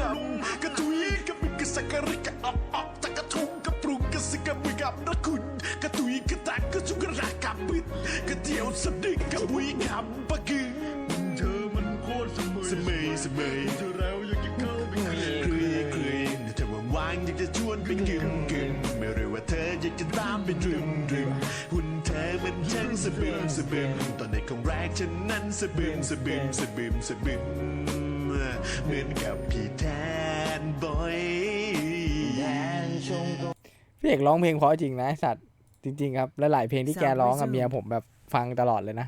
นำกระทุยกระปิกระสักกระริกกระออกออกตะกระทุงกระปรุงกระสิกระมือกับระคุณกระตุยกระตักกระสุกระรากกระบิดกระเดียวสะดึกกระบุยกำปะกึงเธอมันโคตรเสมอเสมยเสมยเธอแล้วอยากจะเข้าไปเคลียเคยเคยเธอว่างๆอยากจะชวนไปกึมกึมไม่รู้ว่าเธออยากจะตามไปดรึมดรึมหุ่นเธอมันช่างสะบึมสะบึมตอนในของแรกฉันนั้นสะบึมสะบึมสะบึมสะบึม เหมือนกับพี่แทนบอยพี่เอกร้องเพลงเพราะจริงนะไอ้สัตว์จริง ๆ ครับและหลายเพลงที่แกร้องกับเมียผมแบบฟังตลอดเลยนะ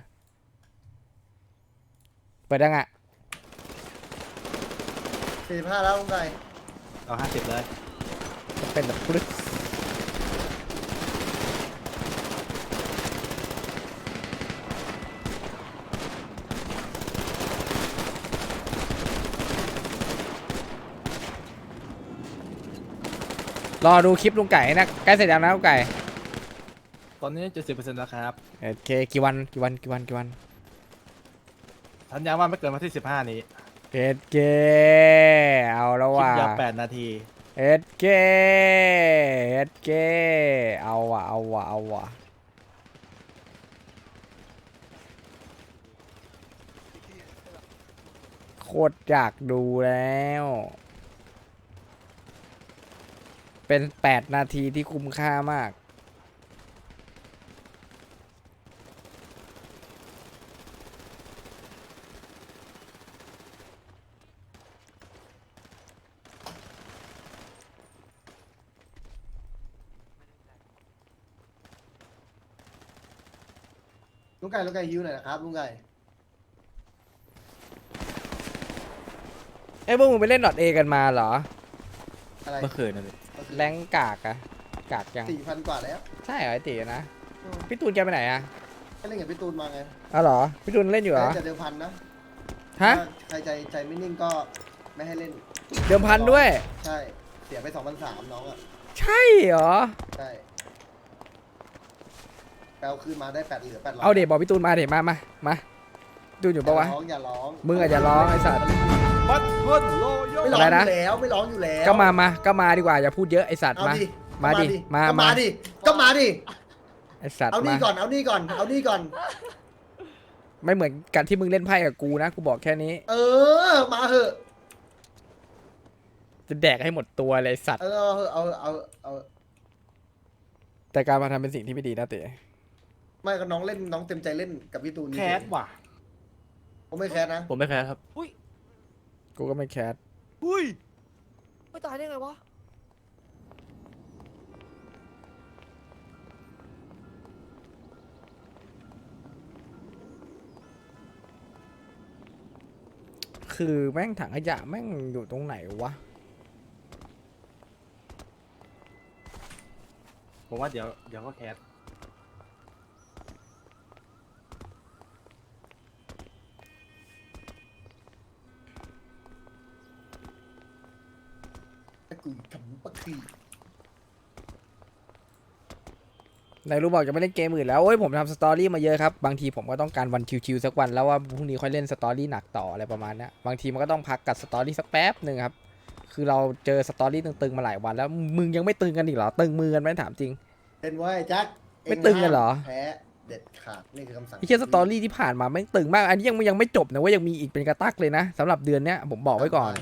เปิดดังอะสี่สิบห้าแล้วลุงไก่เอาห้าสิบเลยเป็นแบบปลึก รอดูคลิปลุงไก่นะใกล้เสร็จแล้วนะลุงไก่ตอนนี้เจ็ดสิบเปอร์เซ็นต์แล้วครับ โอเคกี่วันกี่วันกี่วันกี่วันสัญญาว่าไม่เกินวันที่สิบห้านี้เอ็ดเกเอาแล้วคลิปว่ะยาวแปดนาที เอ็ดเกเอ็ดเกเอาว่ะเอาว่ะเอาว่ะโคตรอยากดูแล้ว เป็นแปดนาทีที่คุ้มค่ามาก ลุงไก่ลุงไก่ฮิวหน่อยนะครับลุงไก่เอ้ยพวกมึงไปเล่นดอทเอกันมาเหรอ อะไรเมื่อคืนนั่นเอง แรงกากอะกากยังสี่พันกว่าแล้วใช่เหรอไอตีนะอืมพี่ตูนแกไปไหนอะให้เล่นกับพี่ตูนมาไงอ๋อเหรอพี่ตูนเล่นอยู่เหรอแต่เดิมพันนะฮะถ้าใครใจใจไม่นิ่งก็ไม่ให้เล่น เดิมพันด้วย ใช่ เสียไปสองพันสามน้องอะ ใช่เหรอใช่แปลคืนมาได้แปดเหลือแปดร้อยเอาเดี๋ยวบอกพี่ตูนมาเดี๋ยวมามามาดูอยู่ปะวะ อย่าร้องอย่าร้องมึงอาจจะร้องไอ้สัตว์วัดพ้นโลโย ไม่ร้องอะไรอนะยู่แล้วไม่ร้องอยู่แล้วก็มามาก็มาดีกว่าอย่าพูดเยอะไอ้สัตว์เอามา ดิมาดิมาก็มามาดิก็มาดิไอ้สัตว์เอานี่มาก่อนเอานี่ก่อนเอานี่ก่อน ไม่เหมือนกันที่มึงเล่นไพ่กับกูนะกูบอกแค่นี้ เออ มาเหอะ จะแดกให้หมดตัวเลยไอ้สัตว์เออเอาเหอะเอาเอาเอาแต่การมาทำเป็นสิ่งที่ไม่ดีนะเต๋ไม่ก็น้องเล่นน้องเต็มใจเล่นกับพี่ตูนแคสว่ะผมไม่แคสนะผมไม่แคสครับ กูก็ไม่แคส อุ้ยไม่ตายได้ไงวะ คือแม่งถังขยะแม่งอยู่ตรงไหนวะ ผมว่าเดี๋ยวเดี๋ยวก็แคส ไหนรู้บอกจะไม่เล่นเกมอื่นแล้วโอ้ยผมทำสตอรี่มาเยอะครับ บางทีผมก็ต้องการวันชิวๆสักวันแล้วว่าพรุ่งนี้ค่อยเล่นสตอรี่หนักต่ออะไรประมาณเนี้ยบางทีมันก็ต้องพักกับสตอรี่สักแป๊บหนึ่งครับ คือเราเจอสตอรี่ตึงๆมาหลายวันแล้วมึงยังไม่ตึงกันอีกเหรอตึงมือกันไหมถามจริงเล่นไว้แจ็คไม่ตึงกันเหรอแพ้เด็ดขาดนี่คือคำสั่งไอ้เชี่ยสตอรี่ที่ผ่านมาแม่งตึงมากอันนี้ยังยังไม่จบนะเว่ายังมีอีกเป็นกระตักเลยนะสำหรับเดือนเนี้ยผมบอกไว้ก่อน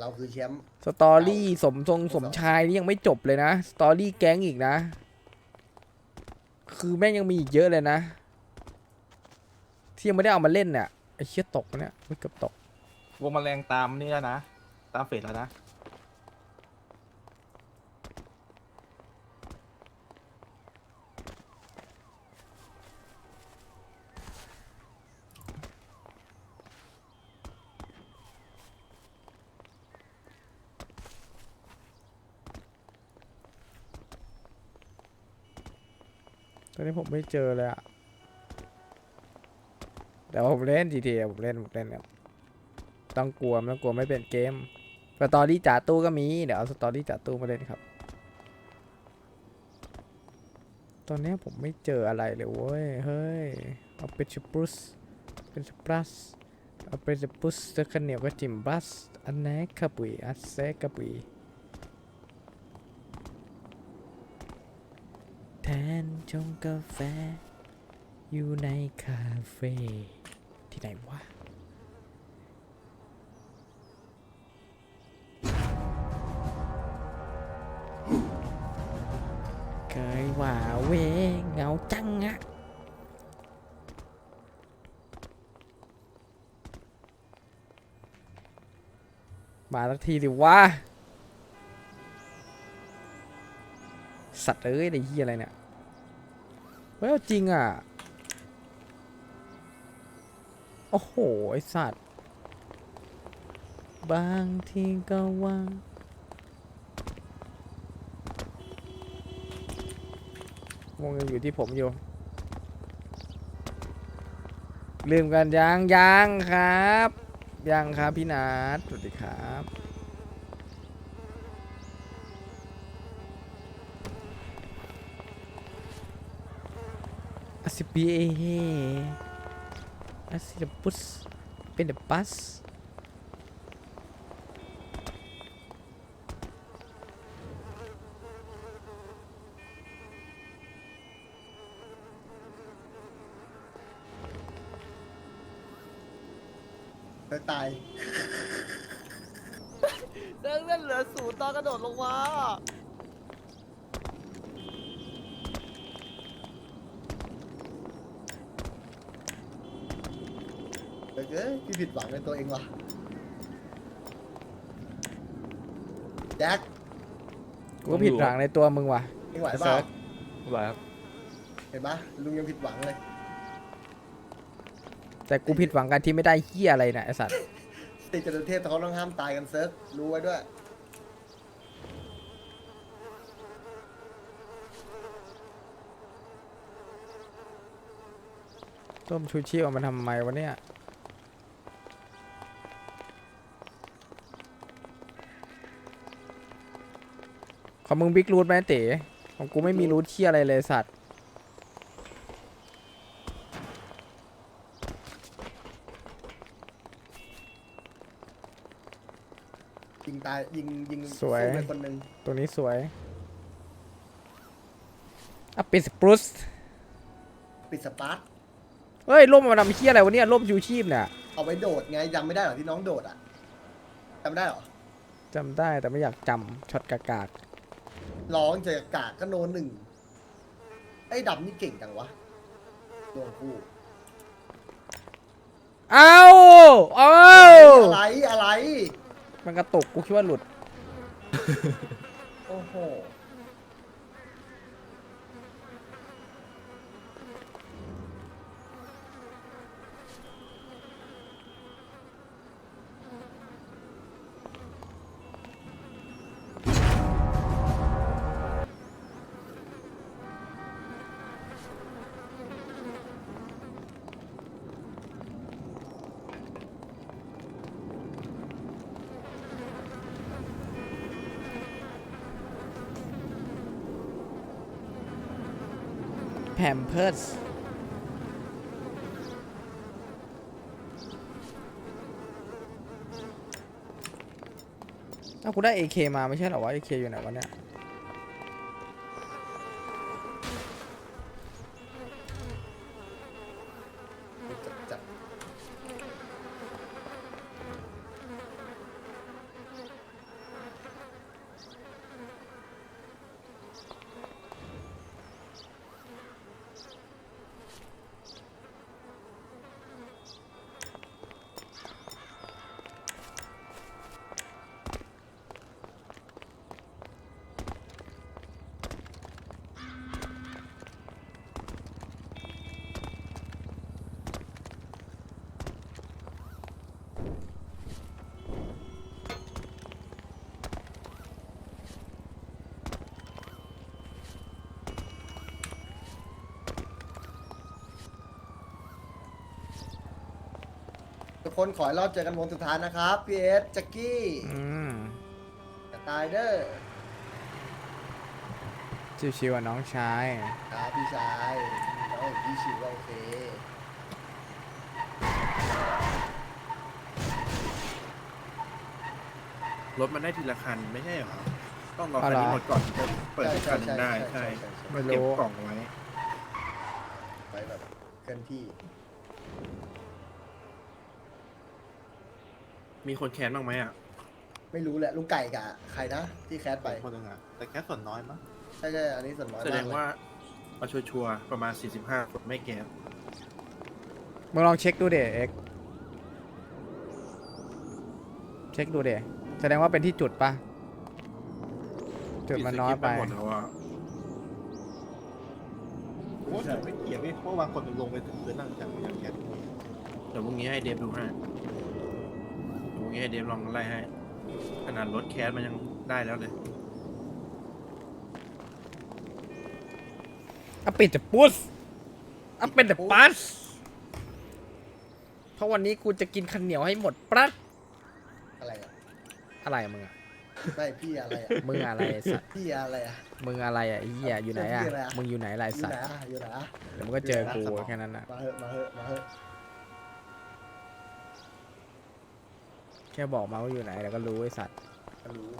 เราคือแชมป์สตอรี่สมทรงสมชายนี่ยังไม่จบเลยนะ สตอรี่แก๊งอีกนะ คือแม่งยังมีอีกเยอะเลยนะ ที่ยังไม่ได้เอามาเล่นเนี่ยไอ้เชี่ยตกเนี่ยไม่เกือบตก วงแมลงตามนี่แล้วนะ ตามเฟสแล้วนะ นี้ผมไม่เจอเลยอะแต่ผมเล่น GTA ผมเล่นผมเล่นครับต้องกลัวไม่ต้องกลัวไม่เป็นเกมสตอรี่จ่าตู้ก็มี เดี๋ยวเอาสตอรี่จ่าตู้มาเล่นครับ ตอนนี้ผมไม่เจออะไรเลยเว้ย เฮ้ย เอาเป็นชิปรุสเป็นชิปรัสเอาเป็นชิปรุสเจอข้าวเหนียวก็จิ้มบัสอันแนกกะปุยอัสเซกะปุย ทนชงกาแฟ อยู่ในคาเฟ่ที่ไหนวะเคยว่าเวเหงาจังอะมาสักทีดิวะ สัตว์เอ้ยไอ้เหี้ยอะไรเนี่ยเฮ้ยเอาจริงอะ โอ้โห ไอสัตว์ บางทีก็ว่างวงยังอยู่ที่ผมอยู่ ลืมกันยังยังครับ ยังครับพี่นัทสวัสดีครับ อาซิบีเอเฮอาซิเดบุสเป็นเดบัสเธอตาย เรื่องเล่นเหลือศูนย์ตอนกระโดดลงมา เออเอ้ยพี่ผิดหวังในตัวเองว่ะแจ็คกูก็ผิดหวังในตัวมึงว่ะเองไหวเปล่าไหวครับเห็นปะลุงยังผิดหวังเลย แต่กูผิดหวังกันที่ไม่ได้เฮียอะไรนะไอสัตว์ติดจตุเทพเขาต้องห้ามตายกันเซิร์ฟรู้ไว้ด้วยส้มชูชีพเอามาทำไมวะเนี่ย ของมึงบิ๊กรูทไหมเต๋ของกูไม่มีรูทเที่ยอะไรเลยสัตว์ยิงตายยิงยิงสวยไปคนหนึ่งตัวนี้สวยอะเป็นสปรุสปิดสปาร์ตเฮ้ยร่มมาทำเที่ยอะไรวะเนี่ยร่มชูชีพเนี่ยเอาไว้โดดไงจำไม่ได้เหรอที่น้องโดดอะจำไม่ได้เหรอจำได้แต่ไม่อยากจำช็อตกากาก ร้องเจอกากก็โนนหนึ่งไอ้ดำนี่เก่งจังวะตัวคู่เอ้าเอ้าอะไรอะไร มันกระตุกกูคิดว่าหลุด โอ้โห แพมเพิร์สถ้ากูได้ AK มาไม่ใช่เหรอวะ AK อยู่ไหนวะเนี่ย ทุกคนขอให้รอบเจอกันวงสุดท้ายนะครับพีเอสแจ็กกี้อืมกระตายเด้อชิวๆอะน้องชาย ครับพี่ชายน้องเห็นพี่ชิวก็โอเคเรถมันได้ทีละคันไม่ใช่เหรอ ต้องรออ๋อคันเหรอนี้หมดก่อนถึงจะเปิดใช่อีกใช่คันหนึใช่งได้ใช่ใช่ใช่ไม่เก็บรู้กล่องไว้ไปแบบเคลื่อนที่ มีคนแค้นบ้างไหมอะไม่รู้แหละลุงไก่กับใครนะที่แคสไปคนหนึงอะแต่แค่ส่วนน้อยมั้งใช่ใช่อันนี้ส่วนน้อยแสดงมกเลยว่ามาชัวร์ๆประมาณ 45คนไม่แก๊สมึงลองเช็คดูเดเอ็กเช็คดูเดแสดงว่าเป็นที่จุดปะจุดมันน้อยไป หมดแล้วอะโอ้จุดไม่เกี่ยวพี่เพราะบางคนมันลงไปถึงพื้นนั่งจากอย่างแก๊สเดี๋ยวพรุ่งนี้ให้เดฟดูให้เดี๋ยวพรุ่ งนี้ให้เดฟลองไล่ให้ ขนาดรถแคสมันยังได้แล้วเลยอัปเป็นแต่ปุ๊สอัปเป็นแต่ปัสเพราะวันนี้กูจะกินข้าวเหนียวให้หมดปรัดอะไรอะอะไรอะมึงอะไม่พี่อะไรอะมึงอะไรไอ้สัตว์พี่อะไรอะ มึงอะไรอะไอ้เหี้ยอยู่ไหนอะพี่อะไรอะมึงอยู่ไหนไรอยู่สัตไหนว์อะอยู่ไหนอะเดี๋ยวมึงก็เจอกูแค่นั้นอะมาเหอะมาเหอะมาเหอะ ค่บอกมาว่าอยู่ไหนแล้วก็รู้ไอ้สัตว์รู้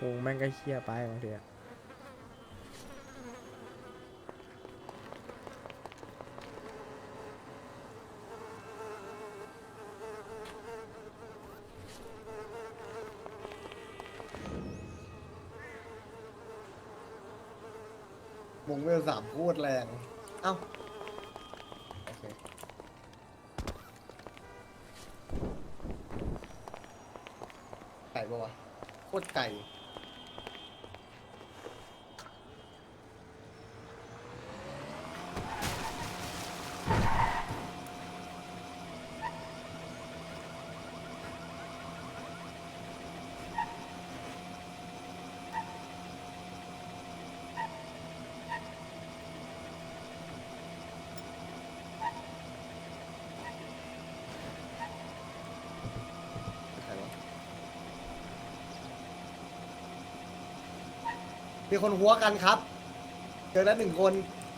วงแม่งก็เชี่ยไปบางทีอะวงเวลสามโคตรแรง เอ้า โอเค ไก่ ปะวะโคตรไก่ มีคนหัวกันครับ เจอแล้วหนึ่งคน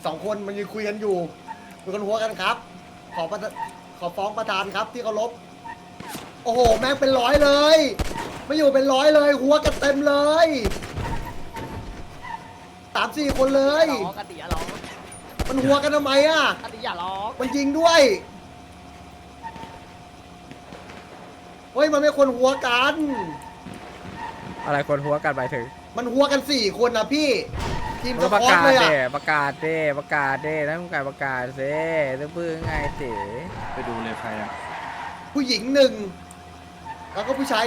สองคนมันยืนคุยกันอยู่ มีคนหัวกันครับ ขอประทะขอฟ้องประธานครับที่เคารพโอ้โห แม่งเป็นร้อยเลย ไม่อยู่เป็นร้อยเลย หัวกันเต็มเลยสามสี่คนเลย ร้องกันดิอย่าร้องมันหัวกันทำไมอะกันดิอย่าร้องมันยิงด้วย เฮ้ย มันไม่ควรหัวกัน อะไรคนหัวกันไปถึง มันหัวกันสี่คนนะพี่ ทีมมึสงประปอร์ตกาศเลยเด้อะประกาศเด้ประกาศเด้แล้วมึงการประกาศเซ่จะปื้งไงเต๋ไปดูเลยใครอะ ผู้หญิงหนึ่งแล้วก็ผู้ชาย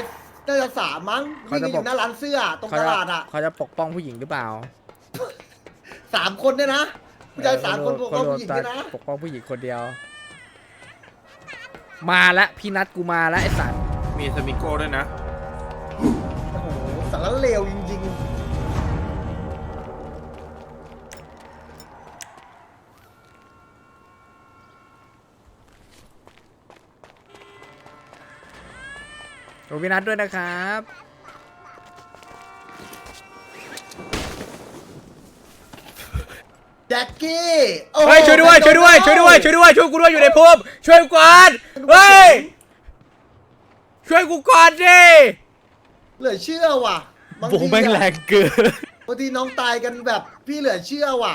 น่าจะสามมั้งวิ่งกันอยู่หน้าร้านเสื้อตรงเขาตจะลาดอะเขาจะปกป้องผู้หญิงหรือเปล่าสามคนเนี่ยนะผู้ชายสามคนปกป้องโดผู้หญิงเนี่ยนะปกป้องผู้หญิงคนเดียว มาแล้วพี่นัดกูมาแล้วไอ้สัตว์มีสมิโก้ด้วยนะ วจริงโอ้พี่นัดด้วยนะครับ ๆแจ็คกี้โอ้โหเฮ้ยช่วยด้วยช่วยด้วยช่วยด้วยช่วยด้วยช่วยกูด้วยอยู่ในภูมิช่วยกูก่อนเฮ้ยช่วยกูก่อนดิเหลือเชื่อว่ะ บางทีอะบางทีน้องตายกันแบบพี่เหลือเชื่อว่ะ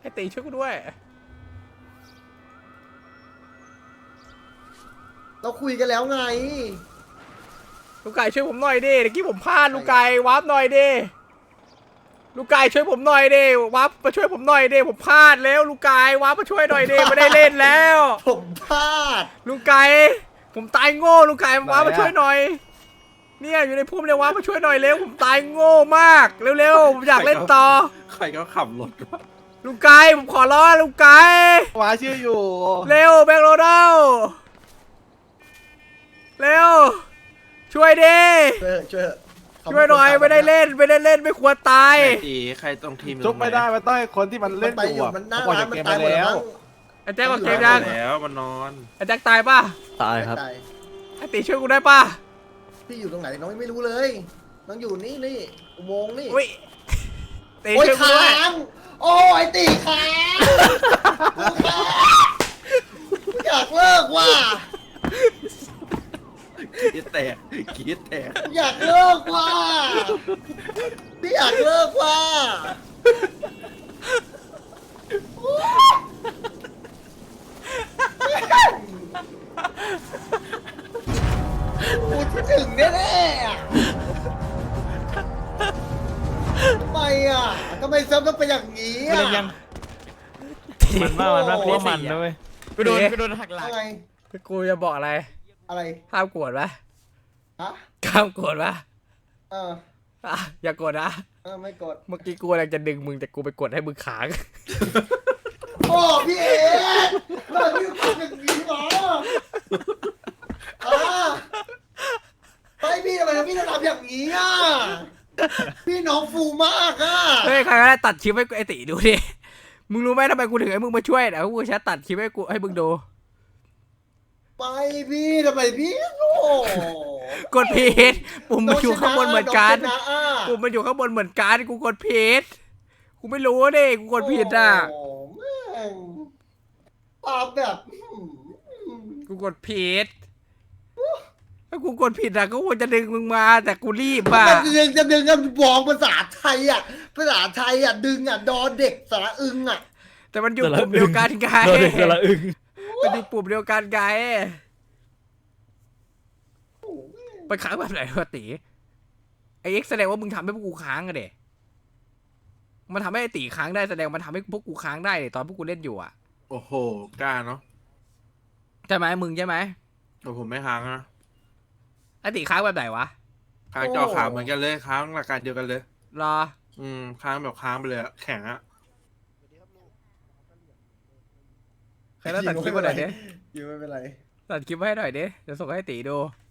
ไอ้ตีช่วยกูด้วย เราคุยกันแล้วไง ลูกไก่ช่วยผมหน่อยดิเมื่อกี้ผมพลาดลูกไก่วาร์ปหน่อยดิ ลูกไก่ช่วยผมหน่อยดิวาร์ปมาช่วยผมหน่อยดิผมพลาดแล้ว ลูกไก่วาร์ปมาช่วยหน่อยดิไม่ได้เล่นแล้ว ผมพลาด ลูกไก่ผมตายโง่ลูกไก่วาร์ปมาช่วยหน่อย เนี่ยอยู่ในพุ่มเลยวาร์ปมาช่วยหน่อยเร็วผมตายโง่มากเร็วๆผมอยากเล่นต่อ ใครก็ขับรถวะลูกไก่ผมขอร้องลูกไก่ว้าชื่ออยู่ เร็วแบงค์โรดัลเร็ว ช่วยดิช่วยเถอะช่วยเถอะช่วยหน่อยไม่ได้เล่นไม่ได้เล่นไม่ควรตาย ไอ้ตีใครต้องทีมจุกไม่ได้มันต้องให้คนที่มันมัเล่นนไปออยู่ยู่อะมันหน้าปล่อยร้านจากมันเกมตายไปหมดแล้แล้ววไอ้แจ็คบอกเกมแล้ยัวงแล้วมันนอน ไอ้แจ็คตายป่ะตายครับไอ้ตีช่วยกูได้ป่ะ พี่อยู่ตรงไหนน้องยังไม่รู้เลย น้องอยู่นี่นี่อุโมงค์นี่ อุ้ยตีโอ้ยช่วยกูค้าด้วยงโอ้ยตีค้างกูค้างกูอยากเลิกว่ะคิดแตกคิดแตกอยากเลิกว่ะพี่อยากเลิกว่ะ มเซิร์ฟต้องเป็นอย่างนี้ไม่อะเล่นยังมันมากมันมากกูว่ามันนะเว้ยกูโดนกูโดนหักหลังอะไรกูจะบอกอะไรอะไรห้ามโกรธปะฮะห้ามโกรธปะเอออะอย่าโกรธนะเออไม่กดเมื่อกี้กูกำลังจะดึงมึงแต่กูไปกดให้มึงค้าง โอ้พี่เอ๋ทำไมพี่ทำอย่างนี้วะอะไปพี่ทำไมพี่ต้องทำอย่างนี้อะ พี่น้องฟูมากอะเฮ้ยใครก็ได้ตัดคลิปให้กูไอติดูดิ มึงรู้ไหมทำไมกูถึงให้มึงมาช่วยนะกูแชทตัดคลิปให้กูให้มึงดู ไปพี่ทำไมพี่โอ้กดผิดปุ่มมันอยู่ข้างบนเหมือนกันงชะอะปุ่มมันอยู่ข้างบนเหมือนกัน กูกดผิด กูไม่รู้ดิ กูกดผิดอะโอ้แม่งปาแบบอื้อหือกูกดผิด ถ้ากูกดผิดอะก็ควรจะดึงมึงมา แต่กูรีบอะมันดึงจะดึงกันวองภาษาไทยอะ ภาษาไทยอะดึงอะดอเด็กสระอึงอะ แต่มันอยู่ปุ่มเดียวกันไงโดนเด็กกระอึงมันอยู่ปุ่มเดียวกันไงไปค้างแบบไหนวะตีไอเอ็กซ์แสดงว่ามึงทำให้พวกกูค้างอะเด็มันทำให้ไอตีค้างได้แสดงมันทำให้พวกกูค้างได้ดิตอนพวกกูเล่นอยู่อะโอ้โหกล้าเนาะใช่ไหมมึงใช่ไหมแต่ผมไม่ค้างนะ ไอตีค้างแบบไหนวะค้างจอขาวเหมือนกันเลยค้างหลักการเดียวกันเลย รอ อืมค้างแบบค้างไปเลยอะแข็งอะใครต้องตัดคลิปมาหน่อยดิอยู่ไม่เป็นไร ตัดคลิปมาให้หน่อยดิเดี๋ยวส่งให้ตีดูไ